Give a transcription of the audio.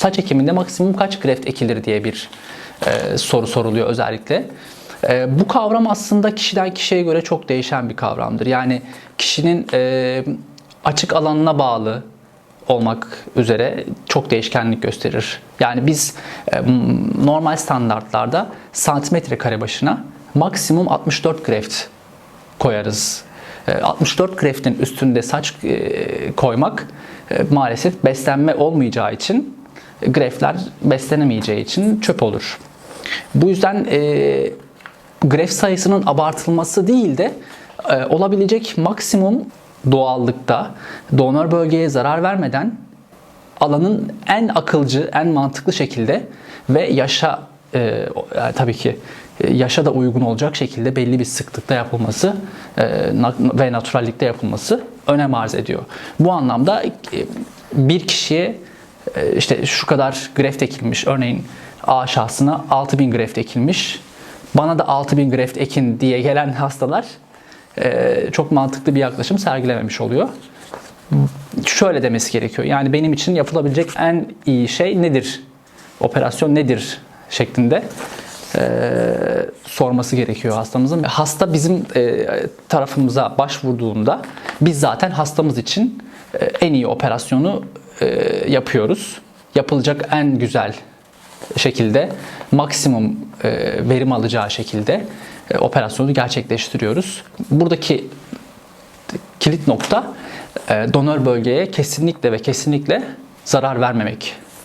saç ekiminde maksimum kaç greft ekilir diye bir e, soru soruluyor özellikle. E, bu kavram aslında kişiden kişiye göre çok değişen bir kavramdır. Yani kişinin e, açık alanına bağlı olmak üzere çok değişkenlik gösterir. Yani biz e, normal standartlarda santimetre kare başına maksimum 64 greft koyarız. E, 64 greftin üstünde saç e, koymak e, maalesef beslenme olmayacağı için e, greftler beslenemeyeceği için çöp olur. Bu yüzden e, greft sayısının abartılması değil de e, olabilecek maksimum doğallıkta donör bölgeye zarar vermeden alanın en akılcı, en mantıklı şekilde ve yaşa e, yani tabii ki e, yaşa da uygun olacak şekilde belli bir sıklıkta yapılması e, ve naturallikte yapılması önem arz ediyor. Bu anlamda e, bir kişiye e, işte şu kadar greft ekilmiş örneğin A şahsına 6000 greft ekilmiş bana da 6000 greft ekin diye gelen hastalar e, çok mantıklı bir yaklaşım sergilememiş oluyor şöyle demesi gerekiyor. Yani benim için yapılabilecek en iyi şey nedir? Operasyon nedir? şeklinde e, sorması gerekiyor hastamızın. Hasta bizim e, tarafımıza başvurduğunda biz zaten hastamız için e, en iyi operasyonu yapıyoruz. Yapılacak en güzel şekilde maksimum e, verim alacağı şekilde e, operasyonu gerçekleştiriyoruz. Buradaki kilit nokta e, donör bölgeye kesinlikle ve kesinlikle zarar vermemek